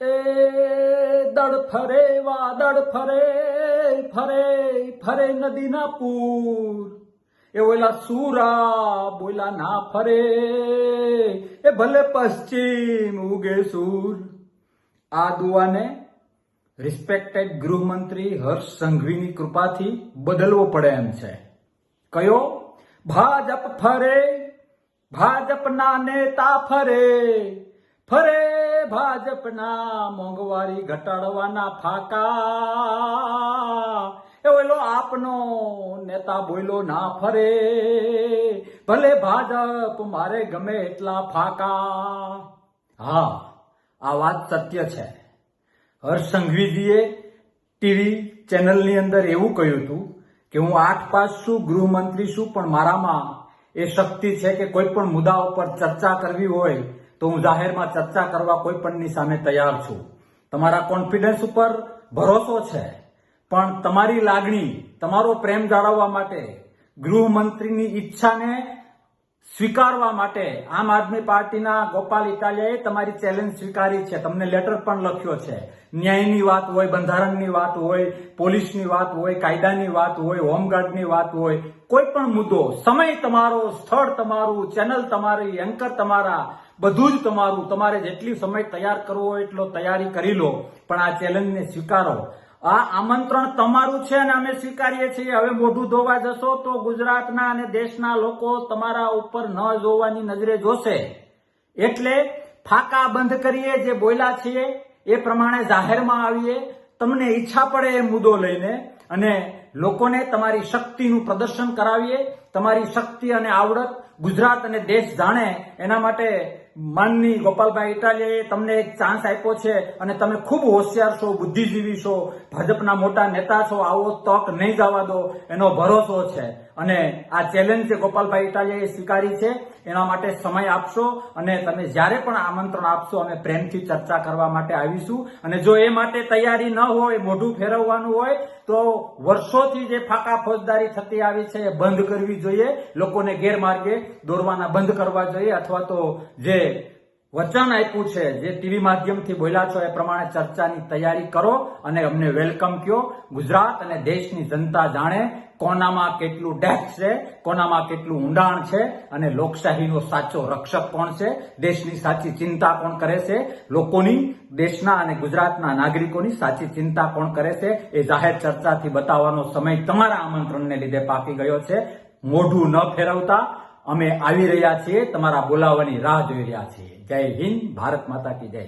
એ દડ ફરે, વાદળ ફરે ફરે ફરે નદીના પૂર. એ ઓલા સુરા બોલા ના ફરે, એ ભલે પશ્ચિમ ઉગે સૂર. આ દુઆને રિસ્પેક્ટેડ ગૃહમંત્રી હર્ષ સંઘવીની કૃપાથી બદલવો પડે એમ છે. કયો? ભાજપ ફરે, ભાજપના નેતા ફરે ફરે ભાજપના મોંઘવારી ઘટાડવાના ફાકા. એ ઓલો આપનો નેતા બોલ્યો ના ફરે. ભલે ભાજપ મારે ગમે એટલા ફાકા. હા, આ વાત સત્ય છે. હર્ષ સંઘવીજીએ ટીવી ચેનલની અંદર એવું કહ્યું હતું કે હું આઠ પાસ છું ગૃહમંત્રી છું, પણ મારામાં એ શક્તિ છે કે કોઈ પણ મુદ્દા ઉપર ચર્ચા કરવી હોય તો હું જાહેરમાં ચર્ચા કરવા કોઈ પણની સામે તૈયાર છું. તમારા કોન્ફિડન્સ ઉપર ભરોસો છે. પણ તમારી લાગણી, તમારો પ્રેમ જાળવવા માટે ગૃહમંત્રીની ઈચ્છાને સ્વીકારવા માટે આમ આદમી પાર્ટીના ગોપાલ ઇટાલિયાએ તમારી ચેલેન્જ સ્વીકારી છે. તમને લેટર પણ લખ્યો છે. ન્યાયની વાત હોય, બંધારણની વાત હોય, પોલીસની વાત હોય, કાયદાની વાત હોય, હોમગાર્ડની વાત હોય, કોઈ પણ મુદ્દો, સમય તમારો, સ્થળ તમારું ચેનલ તમારી એન્કર તમારા, બધું જ તમારું. તમારે જેટલી સમય તૈયાર કરવો હોય એટલો તૈયારી કરી લો. પણ આ ચેલેન્જને સ્વીકારો. આ આમંત્રણ તમારું છે અને અમે સ્વીકારીએ છીએ. હવે મોઢું ધોવા જશો તો ગુજરાતના અને દેશના લોકો તમારા ઉપર ન જોવાની નજરે જોશે. એટલે ફાકા બંધ કરીએ, જે બોલ્યા છીએ એ પ્રમાણે જાહેરમાં આવીએ. તમને ઈચ્છા પડે એ મુદ્દો લઈને અને લોકોને તમારી શક્તિનું પ્રદર્શન કરાવીએ. તમારી શક્તિ અને આવડત ગુજરાત અને દેશ જાણે. એના માટે માનની ગોપાલભાઈ ઇટાલિયાએ તમને એક ચાન્સ આપ્યો છે અને તમે ખૂબ હોશિયાર છો, બુદ્ધિજીવી છો, ભાજપના મોટા નેતા છો, આવો તક નહીં જવા દો, એનો ભરોસો છે. અને આ ચેલેન્જ જે ગોપાલભાઈ ઇટાલિયાએ સ્વીકારી છે, એના માટે સમય આપશો અને તમે જ્યારે પણ આમંત્રણ આપશો અમે પ્રેમથી ચર્ચા કરવા માટે આવીશું. અને જો એ માટે તૈયારી ન હોય, મોઢું ફેરવવાનું હોય, તો વર્ષોથી જે ફાકા ફોજદારી થતી આવી છે એ બંધ કરવી જોઈએ. લોકોને ગેરમાર્ગે દોરવાના બંધ કરવા જોઈએ, અથવા તો જે વચન આપ્યું છે, જે ટીવી માધ્યમથી બોલ્યા છો એ પ્રમાણે ચર્ચાની તૈયારી કરો અને અમને વેલકમ કયો. ગુજરાત અને દેશની જનતા જાણે કોનામાં કેટલું ડેપ્થ છે, કોનામાં કેટલું ઊંડાણ છે અને લોકશાહીનો સાચો રક્ષક કોણ છે, દેશની સાચી ચિંતા કોણ કરે છે, લોકોની, દેશના અને ગુજરાતના નાગરિકોની સાચી ચિંતા કોણ કરે છે એ જાહેર ચર્ચાથી બતાવવાનો સમય તમારા આમંત્રણને લીધે પાકી ગયો છે. મોઢું ન ફેરવતા અમે આવી રહ્યા છીએ, તમારા બોલાવવાની રાહ જોઈ રહ્યા છીએ. જય હિન્દ, ભારત માતા કી જય.